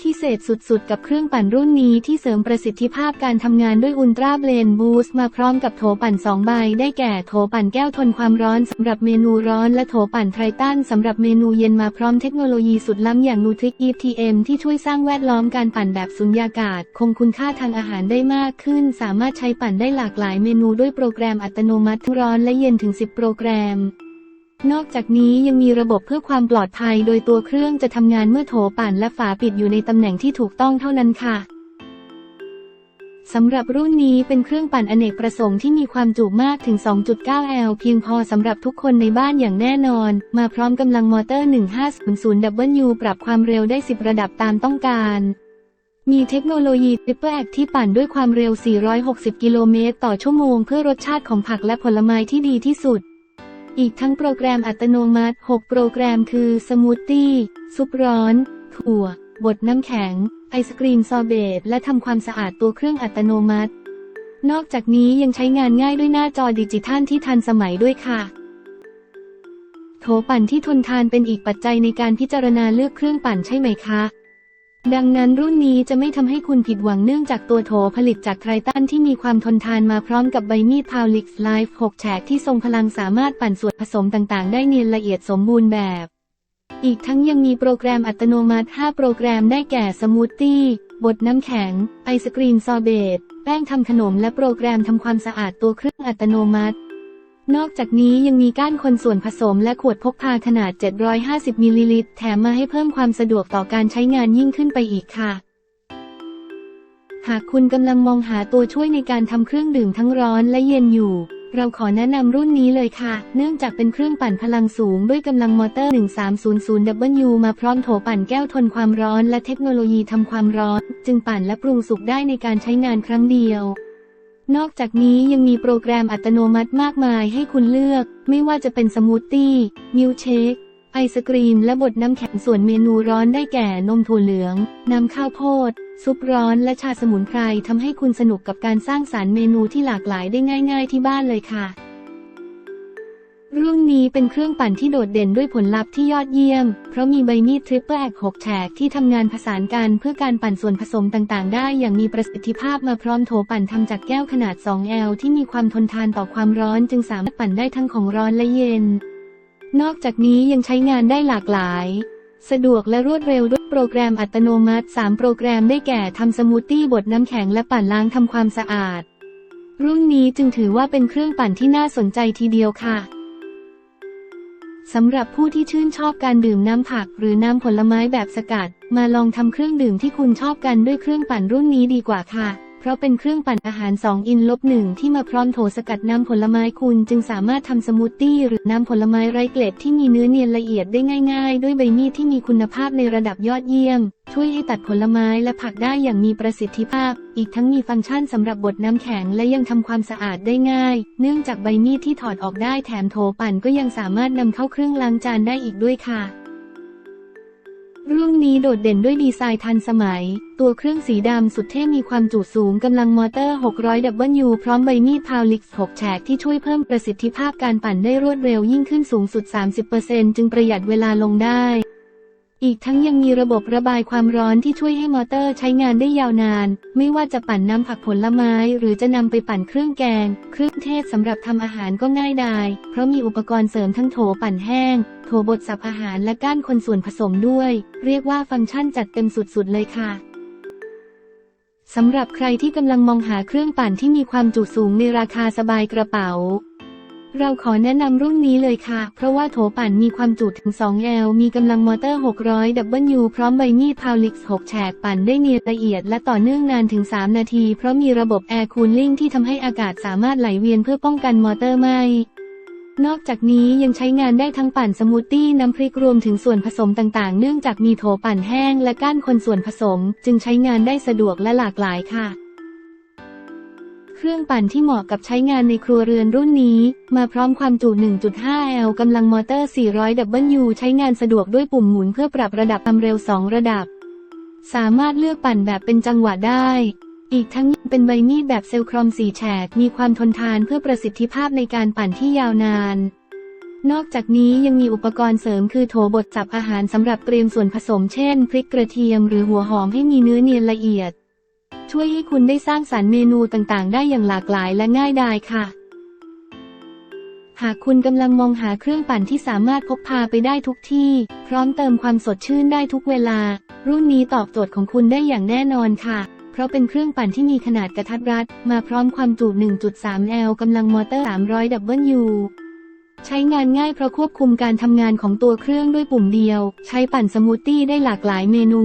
พิเศษสุดๆ กับเครื่องปั่นรุ่นนี้ที่เสริมประสิทธิภาพการทำงานด้วยอุลตราเบลนบูสต์มาพร้อมกับโถปั่น 2 ใบ ได้แก่โถปั่นแก้วทนความร้อนสำหรับเมนูร้อนและโถปั่นไทรตันสำหรับเมนูเย็นมาพร้อมเทคโนโลยีสุดล้ำอย่างนูทริก ETM ที่ช่วยสร้างแวดล้อมการปั่นแบบสุญญากาศ คงคุณค่าทางอาหารได้มากขึ้น สามารถใช้ปั่นได้หลากหลายเมนูด้วยโปรแกรมอัตโนมัติร้อนและเย็นถึง 10 โปรแกรม นอกจากนี้ยังมีระบบเพื่อความปลอดภัย โดยตัวเครื่องจะทำงานเมื่อโถปั่นและฝาปิดอยู่ในตำแหน่งที่ถูกต้องเท่านั้นค่ะสำหรับรุ่นนี้เป็นเครื่องปั่นอเนกประสงค์ที่มีความจุมากถึง 2.9 L เพียงพอสำหรับทุกคนในบ้านอย่างแน่นอน มาพร้อมกำลังมอเตอร์ 1500W ปรับความเร็วได้ 10 ระดับตามต้องการ มีเทคโนโลยี Triple Act ที่ปั่นด้วยความเร็ว 460 กิโลเมตรต่อชั่วโมง เพื่อรสชาติของผักและผลไม้ที่ดีที่สุด อีกทั้งโปรแกรมอัตโนมัติ 6 โปรแกรมคือสมูทตี้ ซุปร้อน ถั่ว บดน้ำแข็ง ไอศกรีมซอเบต และทำความสะอาดตัวเครื่องอัตโนมัติ นอกจากนี้ยังใช้งานง่ายด้วยหน้าจอดิจิทัลที่ทันสมัยด้วยค่ะ โถปั่นที่ทนทานเป็นอีกปัจจัยในการพิจารณาเลือกเครื่องปั่นใช่ไหมคะ ดังนั้นรุ่นนี้จะไม่ทำให้คุณผิดหวังเนื่องจากตัวโถผลิตจากไทรตันที่มีความทนทานมาพร้อมกับใบมีดพาวลิกไลฟ์6แฉกที่ทรงพลังสามารถปั่นส่วนผสมต่างๆ ได้เนียนละเอียดสมบูรณ์แบบ อีกทั้งยังมีโปรแกรมอัตโนมัติ 5 โปรแกรมได้แก่สมูทตี้บดน้ำแข็ง ไอศกรีมซอเบตแป้งทำขนมและโปรแกรมทำความสะอาดตัวเครื่องอัตโนมัติ นอกจากนี้ยังมีก้านคนส่วนผสมและขวดพกพาขนาด 750 มิลลิลิตร แถมมาให้เพิ่มความสะดวกต่อการใช้งานยิ่งขึ้นไปอีกค่ะ หากคุณกำลังมองหาตัวช่วยในการทำเครื่องดื่มทั้งร้อนและเย็นอยู่ เราขอแนะนำรุ่นนี้เลยค่ะ เนื่องจากเป็นเครื่องปั่นพลังสูงด้วยกำลังมอเตอร์ 1300W มาพร้อมโถปั่นแก้วทนความร้อนและเทคโนโลยีทำความร้อน จึงปั่นและปรุงสุกได้ในการใช้งานครั้งเดียว นอกจากนี้ยังมีโปรแกรมอัตโนมัติมากมายให้คุณเลือก ไม่ว่าจะเป็นสมูทตี้มิลเชคไอศกรีมและบดน้ำแข็งส่วนเมนูร้อนได้แก่นมถั่วเหลือง น้ำข้าวโพด ซุปร้อนและชาสมุนไพรทำให้คุณสนุกกับการสร้างสารรค์เมนูที่หลากหลายได้ง่าย ๆ ที่บ้านเลยค่ะ รุ่นนี้เป็นเครื่องปั่นที่โดดเด่นด้วยผลลัพธ์ที่ยอดเยี่ยม เพราะมีใบมีดทริปเปิลแอค6แฉกที่ทำงานผสานกันเพื่อการปั่นส่วนผสมต่างๆ ได้อย่างมีประสิทธิภาพมาพร้อมโถปั่นทำจากแก้วขนาด 2L ที่มีความทนทานต่อความร้อนจึงสามารถปั่นได้ทั้งของร้อนและเย็น นอกจากนี้ยังใช้งานได้หลากหลาย สะดวกและรวดเร็วด้วยโปรแกรมอัตโนมัติ 3 โปรแกรมได้แก่ทำสมูทตี้บดน้ำแข็งและปั่นล้างทำความสะอาด รุ่นนี้จึงถือว่าเป็นเครื่องปั่นที่น่าสนใจทีเดียวค่ะ สำหรับผู้ที่ชื่นชอบการดื่มน้ำผักหรือน้ำผลไม้แบบสกัด มาลองทำเครื่องดื่มที่คุณชอบกันด้วยเครื่องปั่นรุ่นนี้ดีกว่าค่ะ เพราะเป็นเครื่องปั่นอาหาร 2 อินลบหนึ่งที่มาพร้อมโถสกัดน้ำผลไม้คุณจึงสามารถทำสมูทตี้หรือน้ำผลไม้ไร้เกล็ดที่มีเนื้อเนียนละเอียดได้ง่าย ๆ ด้วยใบมีดที่มีคุณภาพในระดับยอดเยี่ยม ช่วยให้ตัดผลไม้และผักได้อย่างมีประสิทธิภาพ อีกทั้งมีฟังก์ชันสำหรับบดน้ำแข็งและยังทำความสะอาดได้ง่าย เนื่องจากใบมีดที่ถอดออกได้แถมโถปั่นก็ยังสามารถนำเข้าเครื่องล้างจานได้อีกด้วยค่ะ รุ่นนี้โดดเด่นด้วยดีไซน์ทันสมัย ตัวเครื่องสีดำสุดเท่มีความจุสูงกำลังมอเตอร์ 600W พร้อมใบมีดพาวลิก6แฉกที่ช่วยเพิ่มประสิทธิภาพการปั่นได้รวดเร็วยิ่งขึ้นสูงสุด 30%จึงประหยัดเวลาลงได้ อีกทั้งยังมีระบบระบายความร้อนที่ช่วยให้มอเตอร์ใช้งานได้ยาวนาน ไม่ว่าจะปั่นน้ำผักผลไม้ หรือจะนำไปปั่นเครื่องแกง เครื่องเทศสำหรับทำอาหารก็ง่ายดาย เพราะมีอุปกรณ์เสริมทั้งโถปั่นแห้ง โถบดสับอาหารและก้านคนส่วนผสมด้วย เรียกว่าฟังก์ชันจัดเต็มสุดๆเลยค่ะสำหรับใครที่กำลังมองหาเครื่องปั่นที่มีความจุสูงในราคาสบายกระเป๋า เราขอแนะนำรุ่นนี้เลยค่ะ เพราะว่าโถปั่นมีความจุถึง 2L มีกำลังมอเตอร์ 600W พร้อมใบมีดพาวลิก6แฉกปั่นได้เนียนละเอียดและต่อเนื่องนานถึง 3 นาที เพราะมีระบบแอร์คูลลิ่งที่ทำให้อากาศสามารถไหลเวียนเพื่อป้องกันมอเตอร์ไหม้นอกจากนี้ยังใช้งานได้ทั้งปั่นสมูทตี้น้ำพริกรวมถึงส่วนผสมต่างๆ เนื่องจากมีโถปั่นแห้งและก้านคนส่วนผสม จึงใช้งานได้สะดวกและหลากหลายค่ะ เครื่องปั่นที่เหมาะกับใช้งานในครัวเรือนรุ่นนี้ มาพร้อมความจุ 1.5 L กำลังมอเตอร์ 400W ใช้งานสะดวกด้วยปุ่มหมุนเพื่อปรับระดับความเร็ว 2 ระดับ สามารถเลือกปั่นแบบเป็นจังหวะได้ อีกทั้งเป็นใบมีดแบบเซลล์ครอมสีแฉก มีความทนทานเพื่อประสิทธิภาพในการปั่นที่ยาวนาน นอกจากนี้ยังมีอุปกรณ์เสริมคือโถบดจับอาหารสำหรับเตรียมส่วนผสมเช่น พริกกระเทียมหรือหัวหอมให้มีเนื้อเนียนละเอียด ช่วยให้คุณได้สร้างสรรค์เมนูต่างๆ ได้อย่างหลากหลายและง่ายดายค่ะ หากคุณกำลังมองหาเครื่องปั่นที่สามารถพกพาไปได้ทุกที่ พร้อมเติมความสดชื่นได้ทุกเวลา รุ่นนี้ตอบโจทย์ของคุณได้อย่างแน่นอนค่ะ เพราะเป็นเครื่องปั่นที่มีขนาดกระทัดรัด มาพร้อมความจุ 1.3 L กำลังมอเตอร์ 300 W ใช้งานง่ายเพราะควบคุมการทำงานของตัวเครื่องด้วยปุ่มเดียว ใช้ปั่นสมูทตี้ได้หลากหลายเมนู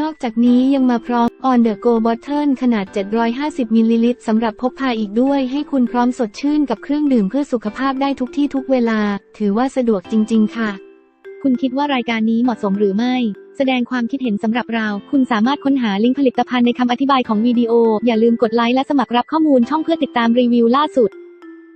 นอกจากนี้ยังมาพร้อม On the Go Bottle ขนาด 750 มิลลิลิตรสำหรับพกพาอีกด้วย ให้คุณพร้อมสดชื่นกับเครื่องดื่มเพื่อสุขภาพได้ทุกที่ทุกเวลา ถือว่าสะดวกจริง ๆ ค่ะ คุณคิดว่ารายการนี้เหมาะสมหรือไม่ แสดงความคิดเห็นสำหรับเรา คุณสามารถค้นหาลิงก์ผลิตภัณฑ์ในคำอธิบายของวิดีโอ อย่าลืมกดไลค์และสมัครรับข้อมูลช่องเพื่อติดตามรีวิวล่าสุด